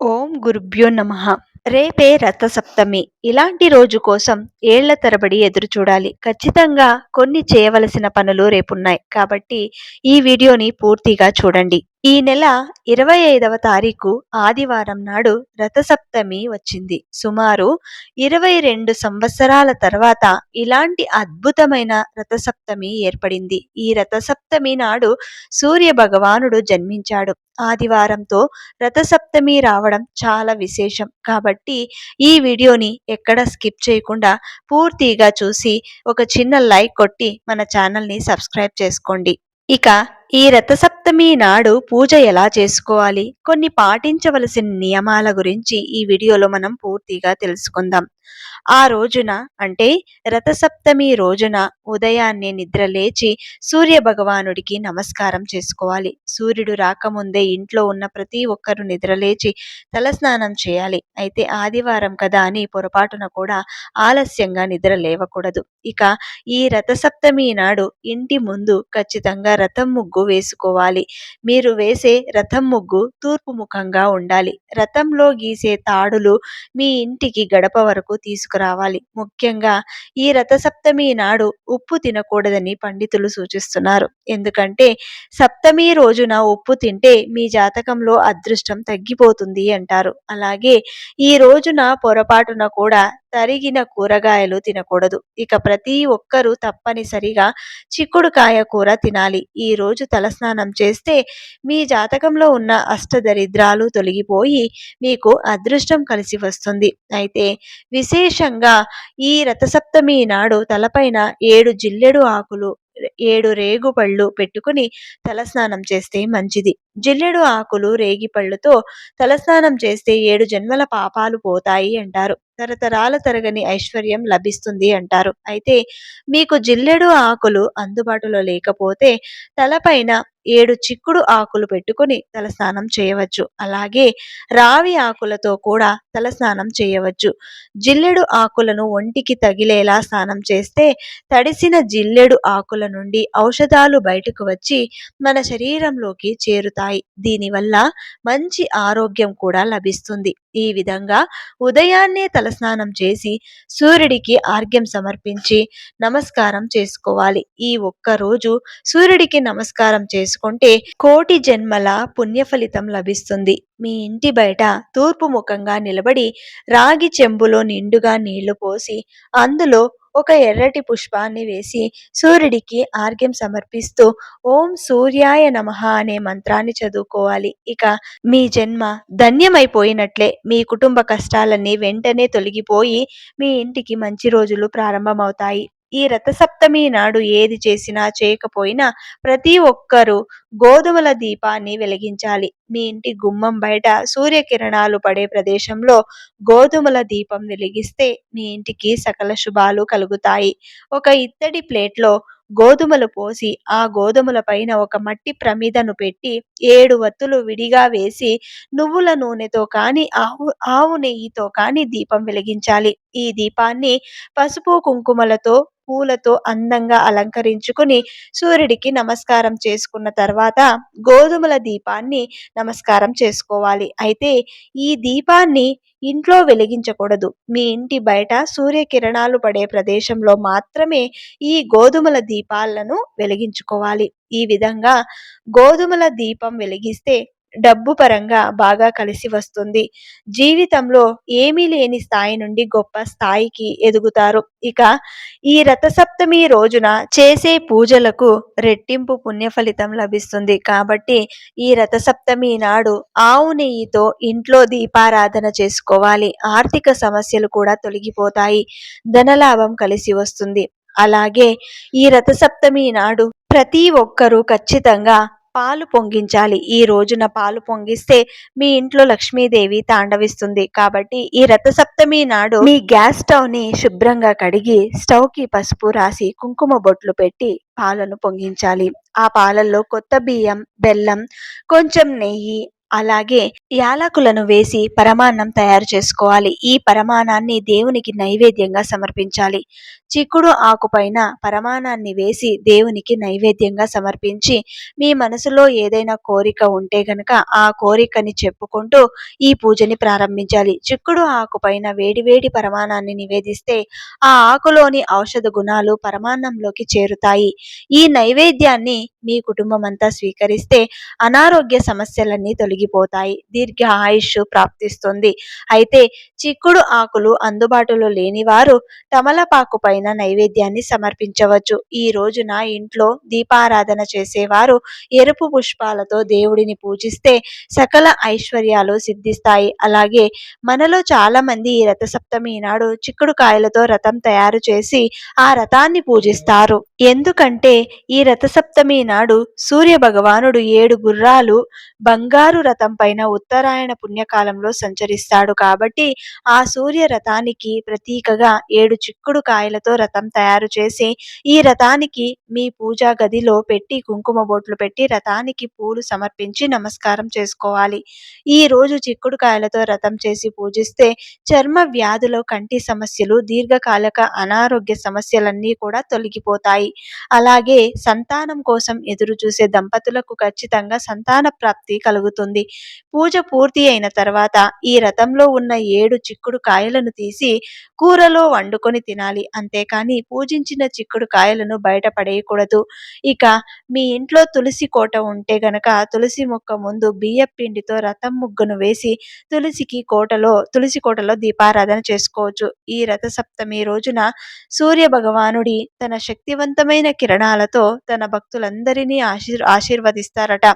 ఓం గురుభ్యో నమ. రేపే రథసప్తమి. ఇలాంటి రోజు కోసం ఏళ్ళ తరబడి ఎదురు చూడాలి ఖచ్చితంగా కొన్ని చేయవలసిన పనులు రేపున్నాయి. కాబట్టి ఈ వీడియోని పూర్తిగా చూడండి. ఈ నెల ఇరవై ఐదవ తారీఖు ఆదివారం నాడు రథసప్తమి వచ్చింది. సుమారు ఇరవై రెండు సంవత్సరాల తర్వాత ఇలాంటి అద్భుతమైన రథసప్తమి ఏర్పడింది. ఈ రథసప్తమి నాడు సూర్య భగవానుడు జన్మించాడు. ఆదివారంతో రథసప్తమి రావడం చాలా విశేషం. కాబట్టి ఈ వీడియోని ఎక్కడ స్కిప్ చేయకుండా పూర్తిగా చూసి ఒక చిన్న లైక్ కొట్టి మన ఛానల్ని సబ్స్క్రైబ్ చేసుకోండి. ఇక ఈ రథసప్తమి నాడు పూజ ఎలా చేసుకోవాలి? కొన్ని పాటించవలసిన నియమాల గురించి ఈ వీడియోలో మనం పూర్తిగా తెలుసుకుందాం. ఆ రోజున అంటే రథసప్తమి రోజున ఉదయాన్నే నిద్ర లేచి సూర్య భగవానుడికి నమస్కారం చేసుకోవాలి. సూర్యుడు రాకముందే ఇంట్లో ఉన్న ప్రతి ఒక్కరు నిద్రలేచి తలస్నానం చేయాలి. అయితే ఆదివారం కదా అని పొరపాటున కూడా ఆలస్యంగా నిద్ర లేవకూడదు. ఇక ఈ రథసప్తమి నాడు ఇంటి ముందు ఖచ్చితంగా రథం ముగ్గు వేసుకోవాలి. మీరు వేసే రథం ముగ్గు తూర్పు ముఖంగా ఉండాలి. రథంలో గీసే తాడులు మీ ఇంటికి గడప వరకు తీసుకురావాలి. ముఖ్యంగా ఈ రథసప్తమి నాడు ఉప్పు తినకూడదని పండితులు సూచిస్తున్నారు. ఎందుకంటే సప్తమి రోజున ఉప్పు తింటే మీ జాతకంలో అదృష్టం తగ్గిపోతుంది అంటారు. అలాగే ఈ రోజున పొరపాటున కూడా తరిగిన కూరగాయలు తినకూడదు. ఇక ప్రతి ఒక్కరూ తప్పనిసరిగా చిక్కుడుకాయ కూర తినాలి. ఈ రోజు తలస్నానం చేస్తే మీ జాతకంలో ఉన్న అష్టదరిద్రాలు తొలగిపోయి మీకు అదృష్టం కలిసి వస్తుంది. అయితే విశేషంగా ఈ రథసప్తమి నాడు తలపైన ఏడు జిల్లెడు ఆకులు ఏడు రేగుపళ్ళు పెట్టుకుని తలస్నానం చేస్తే మంచిది. జిల్లెడు ఆకులు రేగిపళ్ళుతో తలస్నానం చేస్తే ఏడు జన్మల పాపాలు పోతాయి అంటారు. తరతరాల తరగని ఐశ్వర్యం లభిస్తుంది అంటారు. అయితే మీకు జిల్లెడు ఆకులు అందుబాటులో లేకపోతే తలపైన ఏడు చిక్కుడు ఆకులు పెట్టుకుని తలస్నానం చేయవచ్చు. అలాగే రావి ఆకులతో కూడా తలస్నానం చేయవచ్చు. జిల్లెడు ఆకులను ఒంటికి తగిలేలా స్నానం చేస్తే తడిసిన జిల్లెడు ఆకుల నుండి ఔషధాలు బయటకు వచ్చి మన శరీరంలోకి చేరుతాయి. దీనివల్ల మంచి ఆరోగ్యం కూడా లభిస్తుంది. ఈ విధంగా ఉదయాన్నే తలస్నానం చేసి సూర్యుడికి ఆర్గ్యం సమర్పించి నమస్కారం చేసుకోవాలి. ఈ ఒక్క రోజు సూర్యుడికి నమస్కారం చేసుకుంటే కోటి జన్మల పుణ్య ఫలితం లభిస్తుంది. మీ ఇంటి బయట తూర్పు ముఖంగా నిలబడి రాగి చెంబులో నిండుగా నీళ్ళు పోసి అందులో ఒక ఎర్రటి పుష్పాన్ని వేసి సూర్యుడికి ఆర్గ్యం సమర్పిస్తూ ఓం సూర్యాయ నమ అనే మంత్రాన్ని చదువుకోవాలి. ఇక మీ జన్మ ధన్యమైపోయినట్లే మీ కుటుంబ కష్టాలన్నీ వెంటనే తొలగిపోయి మీ ఇంటికి మంచి రోజులు ప్రారంభమవుతాయి. ఈ రథసప్తమి నాడు ఏది చేసినా చేయకపోయినా ప్రతి ఒక్కరూ గోధుమల దీపాన్ని వెలిగించాలి. మీ ఇంటి గుమ్మం బయట సూర్యకిరణాలు పడే ప్రదేశంలో గోధుమల దీపం వెలిగిస్తే మీ ఇంటికి సకల శుభాలు కలుగుతాయి. ఒక ఇత్తడి ప్లేట్లో గోధుమలు పోసి ఆ గోధుమల పైన ఒక మట్టి ప్రమిదను పెట్టి ఏడు వత్తులు విడిగా వేసి నువ్వుల నూనెతో కానీ ఆవు ఆవు నెయ్యితో కానీ దీపం వెలిగించాలి. ఈ దీపాన్ని పసుపు కుంకుమలతో పూలతో అందంగా అలంకరించుకుని సూర్యుడికి నమస్కారం చేసుకున్న తర్వాత గోధుమల దీపాన్ని నమస్కారం చేసుకోవాలి. అయితే ఈ దీపాన్ని ఇంట్లో వెలిగించకూడదు. మీ ఇంటి బయట సూర్యకిరణాలు పడే ప్రదేశంలో మాత్రమే ఈ గోధుమల దీపాలను వెలిగించుకోవాలి. ఈ విధంగా గోధుమల దీపం వెలిగిస్తే డబ్బు పరంగా బాగా కలిసి వస్తుంది. జీవితంలో ఏమీ లేని స్థాయి నుండి గొప్ప స్థాయికి ఎదుగుతారు. ఇక ఈ రథసప్తమి రోజున చేసే పూజలకు రెట్టింపు పుణ్య ఫలితం లభిస్తుంది. కాబట్టి ఈ రథసప్తమి నాడు ఆవు నెయ్యితో ఇంట్లో దీపారాధన చేసుకోవాలి. ఆర్థిక సమస్యలు కూడా తొలగిపోతాయి. ధనలాభం కలిసి వస్తుంది. అలాగే ఈ రథసప్తమి నాడు ప్రతి ఒక్కరూ ఖచ్చితంగా పాలు పొంగించాలి. ఈ రోజున పాలు పొంగిస్తే మీ ఇంట్లో లక్ష్మీదేవి తాండవిస్తుంది. కాబట్టి ఈ రథ సప్తమి నాడు మీ గ్యాస్ స్టవ్ని శుభ్రంగా కడిగి స్టవ్కి పసుపు రాసి కుంకుమ బొట్లు పెట్టి పాలను పొంగించాలి. ఆ పాలల్లో కొత్త బియ్యం బెల్లం కొంచెం నెయ్యి అలాగే యాలకులను వేసి పరమాన్నం తయారు చేసుకోవాలి. ఈ పరమాణాన్ని దేవునికి నైవేద్యంగా సమర్పించాలి. చిక్కుడు ఆకుపైన పరమాణాన్ని వేసి దేవునికి నైవేద్యంగా సమర్పించి మీ మనసులో ఏదైనా కోరిక ఉంటే గనక ఆ కోరికని చెప్పుకుంటూ ఈ పూజని ప్రారంభించాలి. చిక్కుడు ఆకుపైన వేడివేడి పరమాణాన్ని నివేదిస్తే ఆ ఆకులోని ఔషధ గుణాలు పరమాన్నంలోకి చేరుతాయి. ఈ నైవేద్యాన్ని మీ కుటుంబం అంతా స్వీకరిస్తే అనారోగ్య సమస్యలన్నీ తొలగిపోతాయి దీర్ఘ ఆయుష్ ప్రాప్తిస్తుంది. అయితే చిక్కుడు ఆకులు అందుబాటులో లేని వారు తమలపాకు పైన నైవేద్యాన్ని సమర్పించవచ్చు. ఈ రోజున ఇంట్లో దీపారాధన చేసేవారు ఎరుపు పుష్పాలతో దేవుడిని పూజిస్తే సకల ఐశ్వర్యాలు సిద్ధిస్తాయి. అలాగే మనలో చాలా మంది ఈ రథసప్తమి నాడు చిక్కుడు కాయలతో రథం తయారు చేసి ఆ రథాన్ని పూజిస్తారు. ఎందుకంటే ఈ రథసప్తమి నాడు సూర్య భగవానుడు ఏడు గుర్రాలు బంగారు రథం పైన ఉత్తరాయణ పుణ్యకాలంలో సంచరిస్తాడు కాబట్టి ఆ సూర్య రథానికి ప్రతీకగా ఏడు చిక్కుడు కాయలతో రథం తయారు చేసి ఈ రథానికి మీ పూజా గదిలో పెట్టి కుంకుమ బొట్లు పెట్టి రథానికి పూలు సమర్పించి నమస్కారం చేసుకోవాలి. ఈ రోజు చిక్కుడు కాయలతో రథం చేసి పూజిస్తే చర్మ వ్యాధులు కంటి సమస్యలు దీర్ఘకాలిక అనారోగ్య సమస్యలన్నీ కూడా తొలగిపోతాయి. అలాగే సంతానం కోసం ఎదురు చూసే దంపతులకు ఖచ్చితంగా సంతాన ప్రాప్తి కలుగుతుంది. పూజ పూర్తి అయిన తర్వాత ఈ రథంలో ఉన్న ఏడు చిక్కుడు కాయలను తీసి కూరలో వండుకొని తినాలి. అంతేకాని పూజించిన చిక్కుడు కాయలను బయట పడేయకూడదు. ఇక మీ ఇంట్లో తులసి కోట ఉంటే గనక తులసి మొక్క ముందు బియ్య పిండితో రథం ముగ్గును వేసి తులసికి కోటలో తులసి కోటలో దీపారాధన చేసుకోవచ్చు. ఈ రథ సప్తమి రోజున సూర్య భగవానుడి తన శక్తివంతమైన కిరణాలతో తన భక్తులందరినీ ఆశీర్ ఆశీర్వదిస్తారట.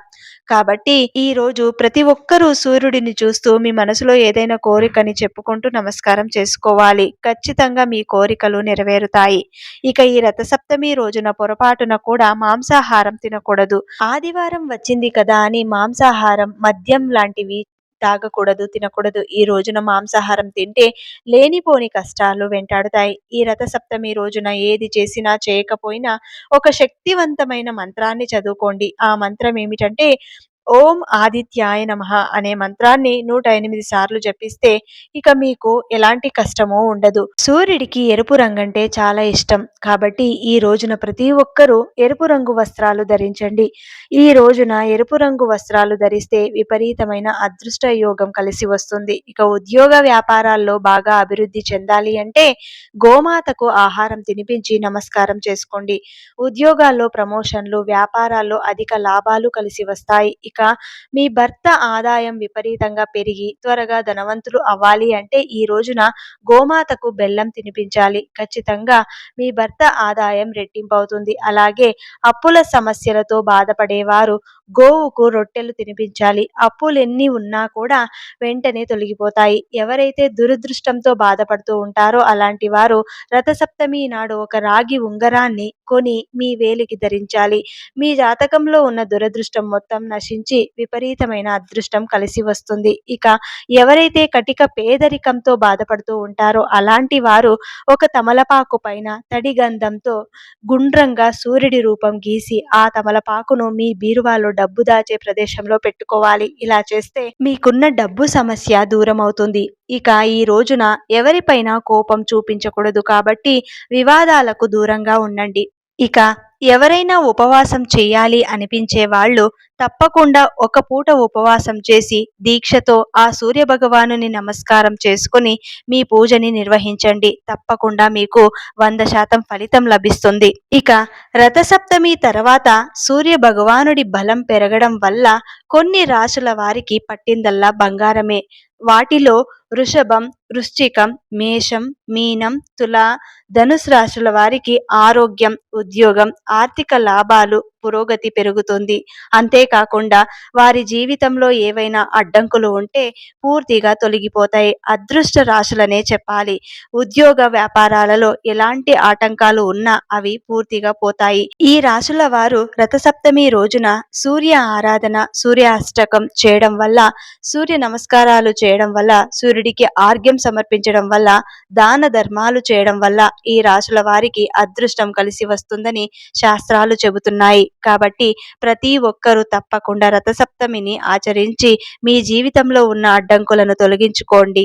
కాబట్టి ఈ రోజు ప్రతి ఒక్కరూ సూర్యుడిని చూస్తూ మీ మనసులో ఏదైనా కోరికని చెప్పుకుంటూ నమస్కారం చేసుకోవాలి. ఖచ్చితంగా మీ కోరికలు నెరవేరుతాయి. ఇక ఈ రథసప్తమి రోజున పొరపాటున కూడా మాంసాహారం తినకూడదు. ఆదివారం వచ్చింది కదా అని మాంసాహారం మద్యం లాంటివి తాగకూడదు తినకూడదు. ఈ రోజున మాంసాహారం తింటే లేనిపోని కష్టాలు వెంటాడుతాయి. ఈ రథసప్తమి రోజున ఏది చేసినా చేయకపోయినా ఒక శక్తివంతమైన మంత్రాన్ని చదువుకోండి. ఆ మంత్రం ఏమిటంటే ఓం ఆదిత్యాయ నమ అనే మంత్రాన్ని నూట ఎనిమిది సార్లు జపిస్తే ఇక మీకు ఎలాంటి కష్టమో ఉండదు. సూర్యుడికి ఎరుపు రంగంటే చాలా ఇష్టం. కాబట్టి ఈ రోజున ప్రతి ఒక్కరూ ఎరుపు రంగు వస్త్రాలు ధరించండి. ఈ రోజున ఎరుపు రంగు వస్త్రాలు ధరిస్తే విపరీతమైన అదృష్ట యోగం కలిసి వస్తుంది. ఇక ఉద్యోగ వ్యాపారాల్లో బాగా అభివృద్ధి చెందాలి అంటే గోమాతకు ఆహారం తినిపించి నమస్కారం చేసుకోండి. ఉద్యోగాల్లో ప్రమోషన్లు వ్యాపారాల్లో అధిక లాభాలు కలిసి వస్తాయి. ఇక మీ భర్త ఆదాయం విపరీతంగా పెరిగి త్వరగా ధనవంతులు అవ్వాలి అంటే ఈ రోజున గోమాతకు బెల్లం తినిపించాలి. ఖచ్చితంగా మీ భర్త ఆదాయం రెట్టింపు అవుతుంది అలాగే అప్పుల సమస్యలతో బాధపడేవారు గోవుకు రొట్టెలు తినిపించాలి. అప్పులు ఎన్ని ఉన్నా కూడా వెంటనే తొలగిపోతాయి. ఎవరైతే దురదృష్టంతో బాధపడుతూ ఉంటారో అలాంటి వారు రథసప్తమి నాడు ఒక రాగి ఉంగరాన్ని కొని మీ వేలికి ధరించాలి. మీ జాతకంలో ఉన్న దురదృష్టం మొత్తం నశించి విపరీతమైన అదృష్టం కలిసి వస్తుంది. ఇక ఎవరైతే కటిక పేదరికంతో బాధపడుతూ ఉంటారో అలాంటి వారు ఒక తమలపాకు పైన తడి గంధంతో గుండ్రంగా సూర్యుడి రూపం గీసి ఆ తమలపాకును మీ బీరువాలో డబ్బు దాచే ప్రదేశంలో పెట్టుకోవాలి. ఇలా చేస్తే మీకున్న డబ్బు సమస్య దూరం అవుతుంది ఇక ఈ రోజున ఎవరిపైన కోపం చూపించకూడదు కాబట్టి వివాదాలకు దూరంగా ఉండండి. ఇక ఎవరైనా ఉపవాసం చేయాలి అనిపించే వాళ్ళు తప్పకుండా ఒక పూట ఉపవాసం చేసి దీక్షతో ఆ సూర్య భగవానుని నమస్కారం చేసుకుని మీ పూజని నిర్వహించండి. తప్పకుండా మీకు వంద శాతం ఫలితం లభిస్తుంది. ఇక రథసప్తమి తర్వాత సూర్య భగవానుడి బలం పెరగడం వల్ల కొన్ని రాశుల వారికి పట్టిందల్లా బంగారమే. వాటిలో వృషభం వృశ్చికం మేషం మీనం తుల ధనుసు రాశుల వారికి ఆరోగ్యం ఉద్యోగం ఆర్థిక లాభాలు పురోగతి పెరుగుతుంది. అంతేకాకుండా వారి జీవితంలో ఏవైనా అడ్డంకులు ఉంటే పూర్తిగా తొలగిపోతాయి. అదృష్ట రాశులనే చెప్పాలి. ఉద్యోగ వ్యాపారాలలో ఎలాంటి ఆటంకాలు ఉన్నా అవి పూర్తిగా పోతాయి. ఈ రాశుల వారు రథసప్తమి రోజున సూర్య ఆరాధన సూర్యాష్టకం చేయడం వల్ల సూర్య నమస్కారాలు చేయడం వల్ల సూర్యుడు సూర్యుడికి ఆర్ఘ్యం సమర్పించడం వల్ల దాన ధర్మాలు చేయడం వల్ల ఈ రాశుల వారికి అదృష్టం కలిసి వస్తుందని శాస్త్రాలు చెబుతున్నాయి. కాబట్టి ప్రతి ఒక్కరూ తప్పకుండా రథసప్తమిని ఆచరించి మీ జీవితంలో ఉన్న అడ్డంకులను తొలగించుకోండి.